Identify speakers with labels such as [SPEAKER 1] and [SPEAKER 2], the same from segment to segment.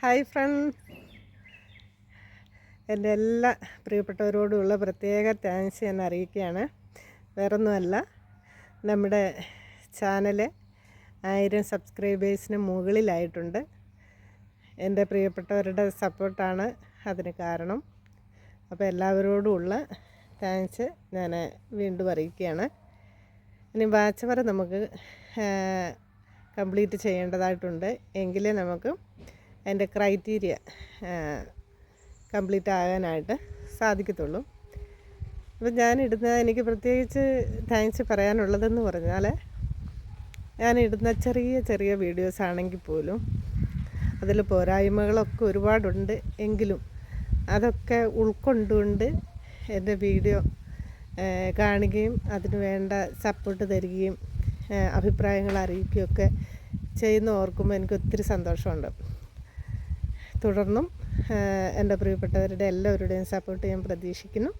[SPEAKER 1] Hi friends എന്റെ എല്ലാ പ്രിയപ്പെട്ടവരോടുമുള്ള പ്രത്യേക താങ്ക്സ് ഞാൻ അറിയിക്കുകയാണ്. വേറൊന്നുമല്ല നമ്മുടെ ചാനൽ ആയിരം സബ്സ്ക്രൈബേഴ്സിന് മുകളിലായിട്ടുണ്ട്. എന്റെ പ്രിയപ്പെട്ടവരുടെ സപ്പോർട്ടാണ് അതിന് കാരണം. അപ്പോൾ എല്ലാവരോടുമുള്ള താങ്ക്സ് ഞാൻ വീണ്ടും അറിയിക്കുകയാണ്. ഇനി വാച്ച് വരെ നമുക്ക് കംപ്ലീറ്റ് ചെയ്യേണ്ടതായിട്ടുണ്ട്. എങ്കിലേ നമുക്ക് അതിന്റെ ക്രൈറ്റീരിയ കംപ്ലീറ്റ് ആകാനായിട്ട് സാധിക്കത്തുള്ളൂ. അപ്പം ഞാനിടുന്ന എനിക്ക് പ്രത്യേകിച്ച് താങ്ക്സ് പറയാനുള്ളതെന്ന് പറഞ്ഞാൽ ഞാനിടുന്ന ചെറിയ ചെറിയ വീഡിയോസ് ആണെങ്കിൽ പോലും അതിൽ പോരായ്മകളൊക്കെ ഒരുപാടുണ്ട് എങ്കിലും അതൊക്കെ ഉൾക്കൊണ്ടുകൊണ്ട് എന്റെ വീഡിയോ കാണുകയും അതിന് വേണ്ട സപ്പോർട്ട് തരികയും അഭിപ്രായങ്ങൾ അറിയിക്കുകയൊക്കെ ചെയ്യുന്ന ഓർക്കുമ്പോൾ എനിക്ക് ഒത്തിരി സന്തോഷമുണ്ട്. തുടർന്നും എന്റെ പ്രിയപ്പെട്ടവരുടെ എല്ലാവരുടെയും സപ്പോർട്ട് ഞാൻ പ്രതീക്ഷിക്കുന്നു.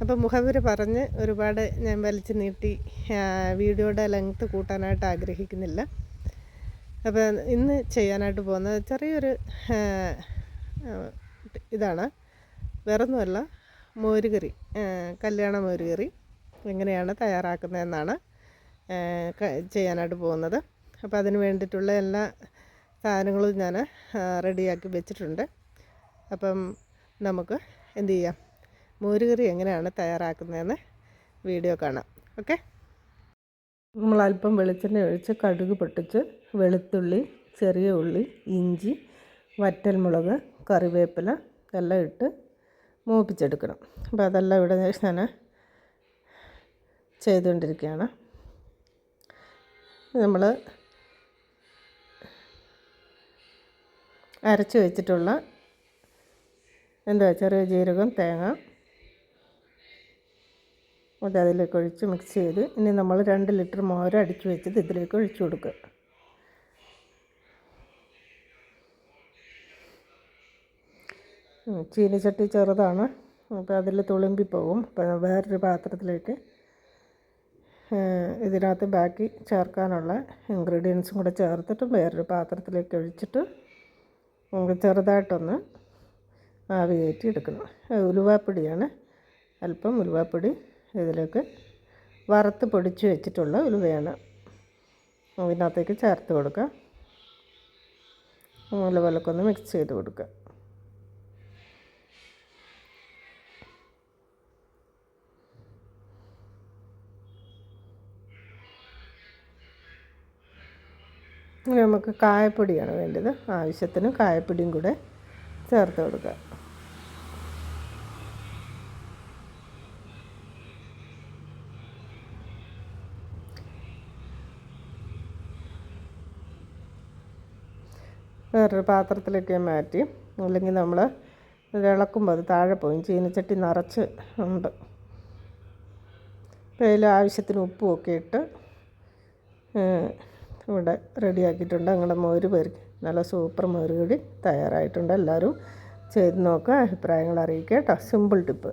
[SPEAKER 1] അപ്പോൾ മുഖവര് പറഞ്ഞ് ഒരുപാട് ഞാൻ വലിച്ചു നീട്ടി വീഡിയോയുടെ ലെങ്ത്ത് കൂട്ടാനായിട്ട് ആഗ്രഹിക്കുന്നില്ല. അപ്പോൾ ഇന്ന് ചെയ്യാനായിട്ട് പോകുന്നത് ചെറിയൊരു ഇതാണ്. വേറൊന്നുമല്ല മോരുകറി കല്യാണ മോരുകറി എങ്ങനെയാണ് തയ്യാറാക്കുന്നതെന്നാണ് ചെയ്യാനായിട്ട് പോകുന്നത്. അപ്പോൾ അതിന് വേണ്ടിയിട്ടുള്ള എല്ലാ സാധനങ്ങളും ഞാൻ റെഡിയാക്കി വെച്ചിട്ടുണ്ട്. അപ്പം നമുക്ക് എന്തു ചെയ്യാം? മോരുകറി എങ്ങനെയാണ് തയ്യാറാക്കുന്നതെന്ന് വീഡിയോ കാണാം. ഓക്കെ? നമ്മൾ അല്പം വെളിച്ചെണ്ണ ഒഴിച്ച് കടുക് പൊട്ടിച്ച് വെളുത്തുള്ളി ചെറിയ ഉള്ളി ഇഞ്ചി വറ്റൽമുളക് കറിവേപ്പില എല്ലാം ഇട്ട് മൂപ്പിച്ചെടുക്കണം. അപ്പോൾ അതെല്ലാം ഇവിടെ ഞാൻ ചെയ്തുകൊണ്ടിരിക്കുകയാണ്. നമ്മൾ അരച്ച് വെച്ചിട്ടുള്ള എന്താ ചെറിയ ജീരകം തേങ്ങ. അത് അതിലേക്ക് ഒഴിച്ച് മിക്സ് ചെയ്ത് ഇനി നമ്മൾ രണ്ട് ലിറ്റർ മോര അടിച്ച് വെച്ചത് ഇതിലേക്ക് ഒഴിച്ചു കൊടുക്കുക. ചീനിച്ചട്ടി ചെറുതാണ്. അപ്പോൾ അതിൽ തുളുമ്പി പോകും. അപ്പോൾ വേറൊരു പാത്രത്തിലേക്ക് ഇതിനകത്ത് ബാക്കി ചേർക്കാനുള്ള ഇൻഗ്രീഡിയൻസും കൂടെ ചേർത്തിട്ട് വേറൊരു പാത്രത്തിലേക്ക് ഒഴിച്ചിട്ട് ചെറുതായിട്ടൊന്ന് ആവി കയറ്റി എടുക്കണം. ഉലുവാപ്പൊടിയാണ്. അല്പം ഉലുവാപ്പൊടി ഇതിലേക്ക് വറുത്ത് പൊടിച്ച് വെച്ചിട്ടുള്ള ഉലുവയാണ്. ഇതിനകത്തേക്ക് ചേർത്ത് കൊടുക്കുക. നല്ലപോലൊക്കെ ഒന്ന് മിക്സ് ചെയ്ത് കൊടുക്കുക. നമുക്ക് കായപ്പൊടിയാണ് വേണ്ടത്. ആവശ്യത്തിന് കായപ്പൊടിയും കൂടെ ചേർത്ത് കൊടുക്കുക. വേറൊരു പാത്രത്തിലേക്ക് മാറ്റി. അല്ലെങ്കിൽ നമ്മൾ ഇളക്കുമ്പോൾ അത് താഴെ പോയി. ചീനച്ചട്ടി നിറച്ച് ഉണ്ട്. അതിൽ ആവശ്യത്തിന് ഉപ്പും ഒക്കെ ഇട്ട് ഇവിടെ റെഡിയാക്കിയിട്ടുണ്ട് ഞങ്ങളുടെ മോര് പേർക്ക് നല്ല സൂപ്പർ മോര് കൂടി തയ്യാറായിട്ടുണ്ട്. എല്ലാവരും ചെയ്ത് നോക്കുക അഭിപ്രായങ്ങൾ അറിയിക്കുക കേട്ടോ. Simple tip